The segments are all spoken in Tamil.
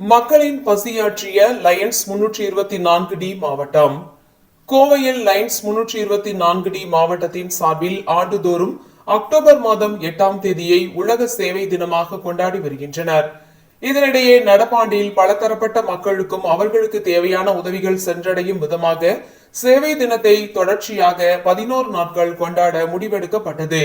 மக்களின் பசியாற்றிய லயன்ஸ் முன்னூற்றி இருபத்தி நான்கு டி மாவட்டம். கோவையில் லயன்ஸ் முன்னூற்றி இருபத்தி நான்கு டி மாவட்டத்தின் சார்பில் ஆண்டுதோறும் அக்டோபர் மாதம் எட்டாம் தேதியை உலக சேவை தினமாக கொண்டாடி வருகின்றனர். இதனிடையே நடப்பாண்டில் பலதரப்பட்ட மக்களுக்கும் அவர்களுக்கு தேவையான உதவிகள் சென்றடையும் விதமாக சேவை தினத்தை தொடர்ச்சியாக பதினோரு நாட்கள் கொண்டாட முடிவெடுக்கப்பட்டது.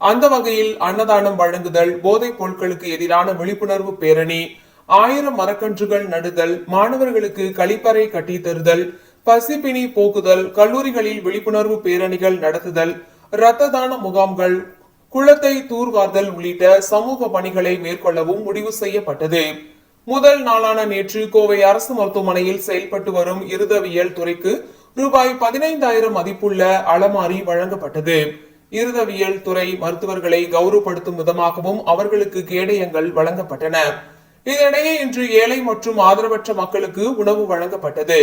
அந்த வகையில் அன்னதானம் வழங்குதல் போதைப் பொருட்களுக்கு எதிரான விழிப்புணர்வு பேரணி ஆயிரம் மரக்கன்றுகள் நடுதல் மாணவர்களுக்கு கழிப்பறை கட்டித்தருதல் பசிப்பினி போக்குதல் கல்லூரிகளில் விழிப்புணர்வு பேரணிகள் நடத்துதல் இரத்த தான முகாம்கள் குளத்தை தூர்வார்தல் உள்ளிட்ட சமூக பணிகளை மேற்கொள்ளவும் முடிவு செய்யப்பட்டது. முதல் நாளான நேற்று கோவை அரசு மருத்துவமனையில் செயல்பட்டு வரும் இருதவியல் துறைக்கு ரூபாய் பதினைந்தாயிரம் மதிப்புள்ள அலமாரி வழங்கப்பட்டது. இருதவியல் துறை மருத்துவர்களை கௌரவப்படுத்தும் விதமாகவும் அவர்களுக்கு கேடயங்கள் வழங்கப்பட்டன. இதனிடையே இன்று ஏழை மற்றும் ஆதரவற்ற மக்களுக்கு உணவு வழங்கப்பட்டது.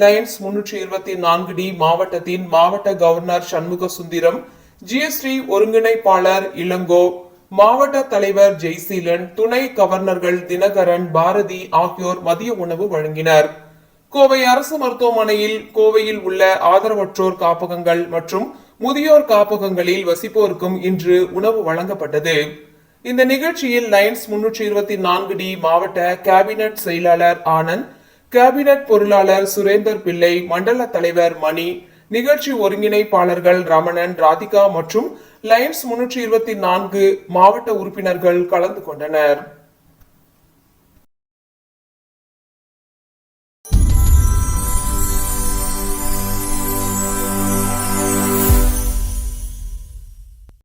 லயன்ஸ் முன்னூற்றி இருபத்தி நான்கு டி மாவட்டத்தின் மாவட்ட கவர்னர் சண்முக சுந்தரம் ஜிஎஸ்டி ஒருங்கிணைப்பாளர் இளங்கோ மாவட்ட தலைவர் ஜெய்சீலன் துணை கவர்னர்கள் தினகரன் பாரதி ஆகியோர் மதிய உணவு வழங்கினர். கோவை அரசு மருத்துவமனையில் கோவையில் உள்ள ஆதரவற்றோர் காப்பகங்கள் மற்றும் முதியோர் காப்பகங்களில் வசிப்போருக்கும் இன்று உணவு வழங்கப்பட்டது. இந்த நிகழ்ச்சியில் லைன்ஸ் முன்னூற்றி இருபத்தி நான்கு டி மாவட்ட கேபினட் செயலாளர் ஆனந்த் கேபினட் பொருளாளர் சுரேந்தர் பிள்ளை மண்டல தலைவர் மணி நிகழ்ச்சி ஒருங்கிணைப்பாளர்கள் ரமணன் ராதிகா மற்றும் லைன்ஸ் முன்னூற்றி இருபத்தி நான்கு மாவட்ட உறுப்பினர்கள் கலந்து கொண்டனர்.